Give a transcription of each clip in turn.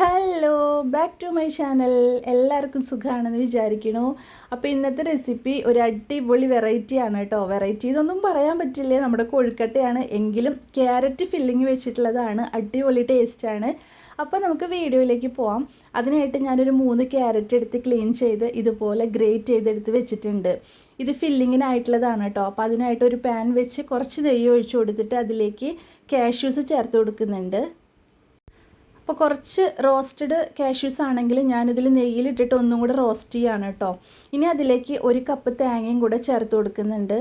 Hello back to my channel എല്ലാവർക്കും സുഖമാണെന്ന് വിചാരിക്കണു അപ്പോൾ ഇന്നത്തെ റെസിപ്പി ഒരു അടിപൊളി വെറൈറ്റി ആണ് കേട്ടോ. വെറൈറ്റി എന്നൊന്നും പറയാൻ പറ്റില്ല. നമ്മുടെ കൊഴുക്കട്ടയാണ്. എങ്കിലും ക്യാരറ്റ് ഫില്ലിങ് വെച്ചിട്ടുള്ളതാണ്. അടിപൊളി ടേസ്റ്റാണ് അപ്പോൾ നമുക്ക് വീഡിയോയിലേക്ക് പോവാം. അതിനായിട്ട് ഞാനൊരു മൂന്ന് ക്യാരറ്റ് എടുത്ത് ക്ലീൻ ചെയ്ത് ഇതുപോലെ ഗ്രേറ്റ് ചെയ്തെടുത്ത് വെച്ചിട്ടുണ്ട്. ഇത് ഫില്ലിങ്ങിനായിട്ടുള്ളതാണ് കേട്ടോ. അപ്പോൾ അതിനായിട്ട് ഒരു പാൻ വെച്ച് കുറച്ച് നെയ്യ് ഒഴിച്ചു കൊടുത്തിട്ട് അതിലേക്ക് കാഷ്യൂസ് ചേർത്ത് കൊടുക്കുന്നുണ്ട്. അപ്പോൾ കുറച്ച് റോസ്റ്റഡ് കാഷ്യൂസ് ആണെങ്കിൽ ഞാനിതിൽ നെയ്യിലിട്ടിട്ട് ഒന്നും കൂടെ റോസ്റ്റ് ചെയ്യാണ് കേട്ടോ ഇനി അതിലേക്ക് ഒരു കപ്പ് തേങ്ങയും കൂടെ ചേർത്ത് കൊടുക്കുന്നുണ്ട്.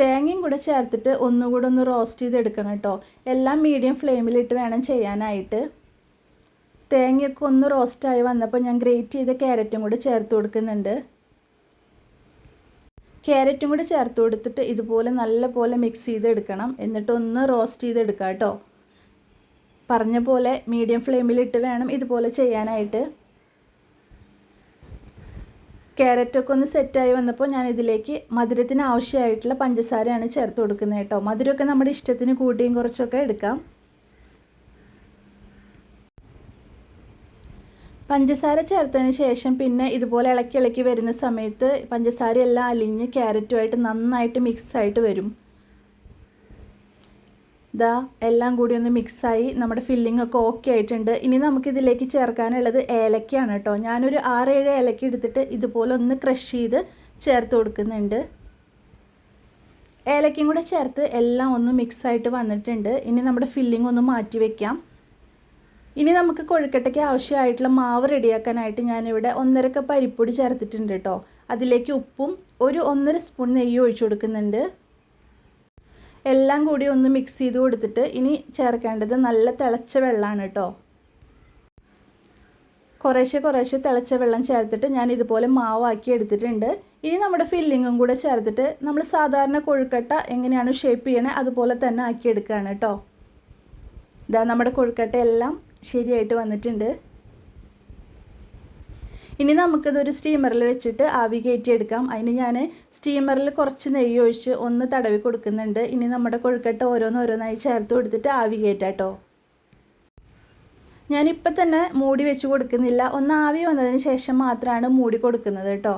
തേങ്ങയും കൂടെ ചേർത്തിട്ട് ഒന്നുകൂടെ ഒന്ന് റോസ്റ്റ് ചെയ്തെടുക്കണം കേട്ടോ എല്ലാം മീഡിയം ഫ്ലെയിമിലിട്ട് വേണം ചെയ്യാനായിട്ട്. തേങ്ങയൊക്കെ ഒന്ന് റോസ്റ്റായി വന്നപ്പോൾ ഞാൻ ഗ്രേറ്റ് ചെയ്ത ക്യാരറ്റും കൂടെ ചേർത്ത് കൊടുക്കുന്നുണ്ട്. ക്യാരറ്റും കൂടി ചേർത്ത് കൊടുത്തിട്ട് ഇതുപോലെ നല്ല പോലെ മിക്സ് ചെയ്തെടുക്കണം. എന്നിട്ട് ഒന്ന് റോസ്റ്റ് ചെയ്തെടുക്കുക കേട്ടോ പറഞ്ഞ പോലെ മീഡിയം ഫ്ലെയിമിലിട്ട് വേണം ഇതുപോലെ ചെയ്യാനായിട്ട്. ക്യാരറ്റൊക്കെ ഒന്ന് സെറ്റായി വന്നപ്പോൾ ഞാൻ ഇതിലേക്ക് മധുരത്തിന് ആവശ്യമായിട്ടുള്ള പഞ്ചസാരയാണ് ചേർത്ത് കൊടുക്കുന്നത് കേട്ടോ മധുരമൊക്കെ നമ്മുടെ ഇഷ്ടത്തിന് കൂട്ടിയും കുറച്ചൊക്കെ എടുക്കാം. പഞ്ചസാര ചേർത്തതിന് ശേഷം പിന്നെ ഇതുപോലെ ഇളക്കി ഇളക്കി വരുന്ന സമയത്ത് പഞ്ചസാര എല്ലാം അലിഞ്ഞ് ക്യാരറ്റുമായിട്ട് നന്നായിട്ട് മിക്സായിട്ട് വരും. ഇതാ എല്ലാം കൂടി ഒന്ന് മിക്സായി നമ്മുടെ ഫില്ലിംഗ് ഒക്കെ ഓക്കെ ആയിട്ടുണ്ട്. ഇനി നമുക്കിതിലേക്ക് ചേർക്കാനുള്ളത് ഏലക്കയാണ് കേട്ടോ. ഞാനൊരു ആറേഴ് ഏലക്ക എടുത്തിട്ട് ഇതുപോലെ ഒന്ന് ക്രഷ് ചെയ്ത് ചേർത്ത് കൊടുക്കുന്നുണ്ട്. ഏലക്കയും കൂടെ ചേർത്ത് എല്ലാം ഒന്ന് മിക്സായിട്ട് വന്നിട്ടുണ്ട്. ഇനി നമ്മുടെ ഫില്ലിംഗ് ഒന്ന് മാറ്റി വയ്ക്കാം ഇനി നമുക്ക് കൊഴുക്കട്ടയ്ക്ക് ആവശ്യമായിട്ടുള്ള മാവ് റെഡിയാക്കാനായിട്ട് ഞാനിവിടെ ഒന്നര കപ്പ് അരിപ്പൊടി ചേർത്തിട്ടുണ്ട് കേട്ടോ അതിലേക്ക് ഉപ്പും ഒരു ഒന്നര സ്പൂൺ നെയ്യ് ഒഴിച്ചു കൊടുക്കുന്നുണ്ട്. എല്ലാം കൂടി ഒന്ന് മിക്സ് ചെയ്ത് കൊടുത്തിട്ട് ഇനി ചേർക്കേണ്ടത് നല്ല തിളച്ച വെള്ളമാണ് കേട്ടോ കുറേശ്ശെ കുറേശ്ശെ തിളച്ച വെള്ളം ചേർത്തിട്ട് ഞാൻ ഇതുപോലെ മാവാക്കി എടുത്തിട്ടുണ്ട്. ഇനി നമ്മുടെ ഫില്ലിങ്ങും കൂടെ ചേർത്തിട്ട് നമ്മൾ സാധാരണ കൊഴുക്കട്ട എങ്ങനെയാണ് ഷേപ്പ് ചെയ്യണേ അതുപോലെ തന്നെ ആക്കി എടുക്കുകയാണ് കേട്ടോ ഇതാ നമ്മുടെ കൊഴുക്കട്ട എല്ലാം ശരിയായിട്ട് വന്നിട്ടുണ്ട്. ഇനി നമുക്കിതൊരു സ്റ്റീമറിൽ വെച്ചിട്ട് ആവി കയറ്റിയെടുക്കാം. അതിന് ഞാൻ സ്റ്റീമറിൽ കുറച്ച് നെയ്യ് ഒഴിച്ച് ഒന്ന് തടവി കൊടുക്കുന്നുണ്ട്. ഇനി നമ്മുടെ കൊഴുക്കട്ട ഓരോന്നോരോന്നായി ചേർത്ത് കൊടുത്തിട്ട് ആവി കയറ്റാട്ടോ. ഞാനിപ്പോൾ തന്നെ മൂടി വെച്ച് കൊടുക്കുന്നില്ല. ഒന്ന് ആവി വന്നതിന് ശേഷം മാത്രമാണ് മൂടി കൊടുക്കുന്നത് കേട്ടോ.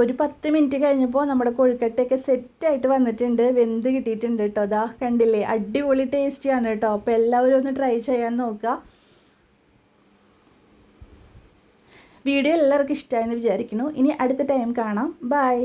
ഒരു പത്ത് മിനിറ്റ് കഴിഞ്ഞപ്പോൾ നമ്മുടെ കൊഴുക്കട്ടയൊക്കെ സെറ്റായിട്ട് വന്നിട്ടുണ്ട്. വെന്ത് കിട്ടിയിട്ടുണ്ട് കേട്ടോ. അതാ കണ്ടില്ലേ? അടിപൊളി ടേസ്റ്റിയാണ് കേട്ടോ. അപ്പോൾ എല്ലാവരും ഒന്ന് ട്രൈ ചെയ്യാൻ നോക്കുക. വീഡിയോ എല്ലാവർക്കും ഇഷ്ടമായെന്ന് വിചാരിക്കുന്നു. ഇനി അടുത്ത ടൈം കാണാം. ബൈ.